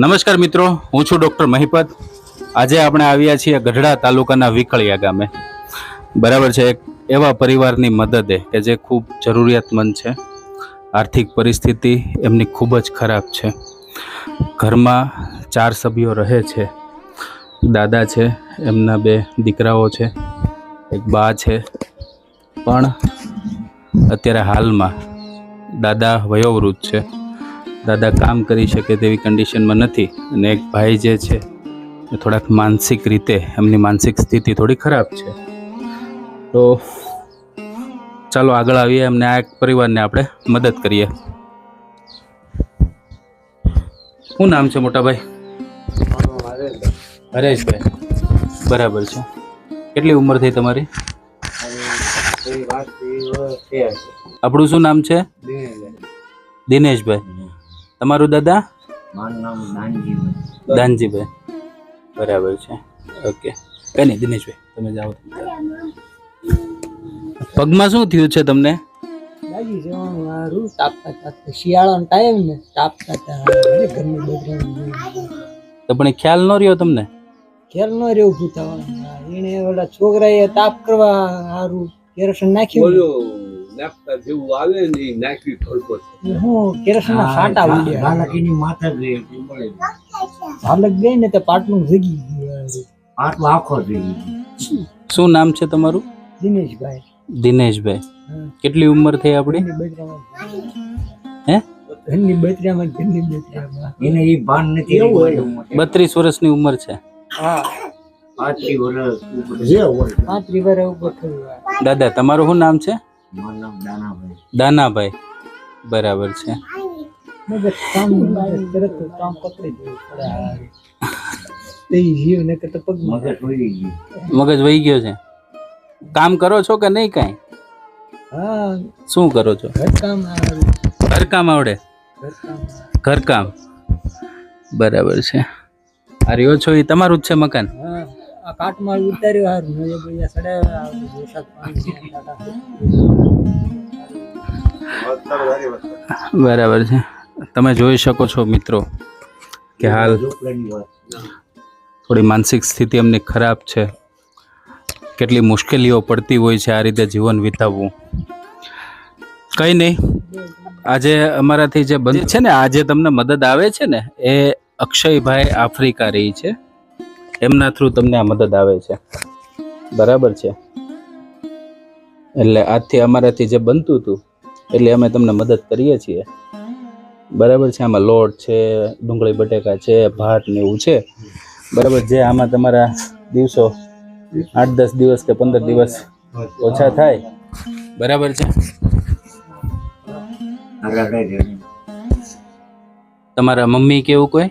નમસ્કાર મિત્રો, હું છું ડૉક્ટર મહિપત. આજે આપણે આવ્યા છીએ ગઢડા તાલુકાના વિખળિયા ગામે. બરાબર છે, એક એવા પરિવારની મદદે કે જે ખૂબ જરૂરિયાતમંદ છે. આર્થિક પરિસ્થિતિ એમની ખૂબ જ ખરાબ છે. ઘરમાં ચાર સભ્યો રહે છે. દાદા છે, એમના બે દીકરાઓ છે, એક બા છે. પણ અત્યારે હાલમાં દાદા વયોવૃદ્ધ છે. દાદા કામ કરી શકે તેવી કન્ડિશનમાં નથી. અને એક ભાઈ જે છે એ થોડાક માનસિક રીતે એમની માનસિક સ્થિતિ થોડી ખરાબ છે. તો ચાલો આગળ આવીએ એમને આ એક પરિવારને આપણે મદદ કરીએ. શું નામ છે મોટાભાઈ? હરેશભાઈ. બરાબર છે. કેટલી ઉંમર થઈ તમારી? આપણું શું નામ છે? દિનેશભાઈ. તમારું દાદા? મારું નામ દાનજીભાઈ. બરાબર છે. ઓકે. કઈ નહીં દિનેશભાઈ તમે જાઓ. પગમાં શું થયું છે તમને? લાગી જવાનું હારું. તાપતા તાપતા શિયાળાનો ટાઈમ ને તાપતા તાપતા ઘરની તો પણ ખ્યાલ ન રહ્યો તમને? ખ્યાલ ન રહેવું ભૂતાવાનું એને ઓલા છોકરાએ તાપ કરવા હારું. કેરોસીન નાખ્યું નાખતા જેવું આવે ને એ નાખી ઠોલકો છે. હું કેરસના સાટા ઉડ્યા. બાલકીની માથા જ રહી મળે ગઈ. ને તે પાટલું જગી પાટલો આખો થઈ શું નામ છે તમારું? દિનેશભાઈ. દિનેશભાઈ. કેટલી ઉંમર થઈ આપણી? હે? ઘરની બૈરામાં ઘરની બૈરામાં એને એ ભાન નથી. બત્રીસ વર્ષની ઉંમર છે. હા. પાંત્રી વર્ષ ઉપર. જે હોય પાંત્રી વર્ષ ઉપર દાદા તમારું શું નામ છે? દાનાભાઈ. બરાબર છે. મગજ વહી ગયો. છે. કામ કરો છો કે નહીં કાંઈ? હા. શું કરો છો? ઘરકામ હારું. આવડે? ઘરકામ ઘરકામ બરાબર છે. આ રહ્યો છો એ તમારું જ છે મકાન? હા. આ કાટમાળ ઉતાર્યો હારું ને એ બધા સડાવ્યા વરસાદ પાણી બરાબર છે. તમે જોઈ શકો છો મિત્રો કે હાલ થોડી માનસિક સ્થિતિ એમની ખરાબ છે. કેટલી મુશ્કેલીઓ પડતી હોય છે આ રીતે જીવન વિતાવવું. કંઈ નહીં. આજે અમારાથી જે બંધ છે ને, આજે તમને મદદ આવે છે ને, એ અક્ષયભાઈ આફ્રિકા રહી છે. એમના થ્રુ તમને આ મદદ આવે છે. બરાબર છે? એટલે આજથી અમારાથી જે બનતું હતું, એટલે અમે તમને મદદ કરીએ છીએ. બરાબર છે? આમાં લોટ છે, ડુંગળી બટેકા છે, ભાત ને એવું છે. બરાબર જે આમાં તમારા દિવસો આઠ દસ દિવસ કે પંદર દિવસ ઓછા થાય. બરાબર છે? તમારા મમ્મી કેવું કોઈ?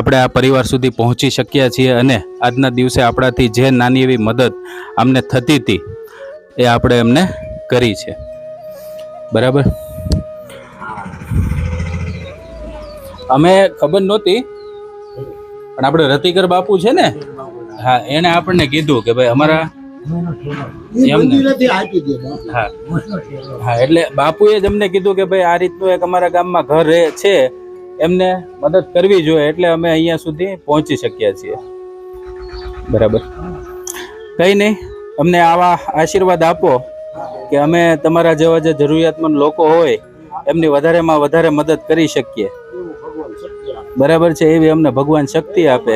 આપણે આ પરિવાર સુધી પહોંચી શક્યા છીએ અને આજના દિવસે આપણાથી જે નાની એવી મદદ અમને થતી હતી એ આપણે એમને કરી છે. બરાબર? અમે ખબર નહોતી પણ આપણે રતિકર બાપુ છે ને હા એણે આપણને કીધું કે ભાઈ અમારા હા. હા એટલે બાપુએ જ અમને કીધું કે ભાઈ આ રીતનું એક અમારા ગામમાં ઘર છે એમને મદદ કરવી જોઈએ એટલે અમે અહીંયા સુધી પહોંચી શક્યા છીએ. બરાબર. કંઈ નહીં, અમને આવા આશીર્વાદ આપો કે અમે તમારા જેવા જે જરૂરિયાતમંદ લોકો હોય, એમની વધારેમાં વધારે મદદ કરી શકીએ. બરાબર છે, એવી અમને ભગવાન શક્તિ આપે.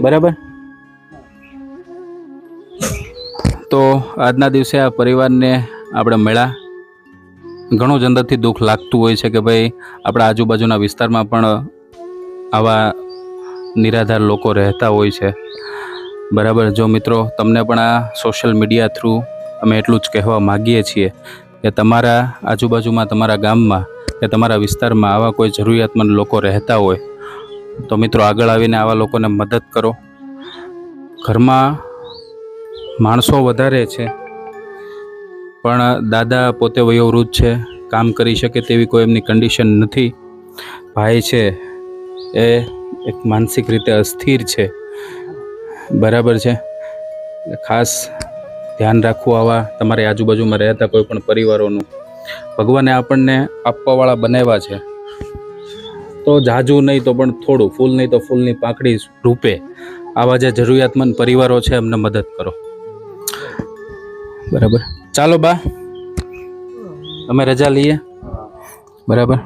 બરાબર? તો આજના દિવસે આ પરિવારને આપણે મળ્યા. ઘણું જ અંદરથી દુઃખ લાગતું હોય છે કે ભાઈ, આપણા આજુબાજુના વિસ્તારમાં પણ આવા નિરાધાર લોકો રહેતા હોય છે. બરાબર, જો મિત્રો, તમને પણ આ સોશિયલ મીડિયા થ્રુ અમે એટલું જ કહેવા માગીએ છીએ કે તમારા આજુબાજુમાં, તમારા ગામમાં કે તમારા વિસ્તારમાં આવા કોઈ જરૂરિયાતમંદ લોકો રહેતા હોય, તો મિત્રો આગળ આવીને આવા લોકોને મદદ કરો. ઘરમાં માણસો વધારે છે. પણ દાદા પોતે વયોવૃદ્ધ છે, કામ કરી શકે તેવી કોઈ એમની કન્ડિશન નથી. ભાઈ છે, એ એક માનસિક રીતે અસ્થિર છે. બરાબર છે? ખાસ ધ્યાન રાખવું આવા તમારી આજુબાજુમાં રહેતા કોઈ પણ પરિવારોનું. ભગવાને આપણને આપવાવાળા બનાવ્યા છે. તો જાજુ નહીં તો પણ થોડું, ફૂલ નહીં તો ફૂલની પાંખડી રૂપે આવા જે જરૂરિયાતમંદ પરિવારો છે, એમને મદદ કરો. બરાબર? ચાલો બા. અમે રજા લઈએ. બરાબર?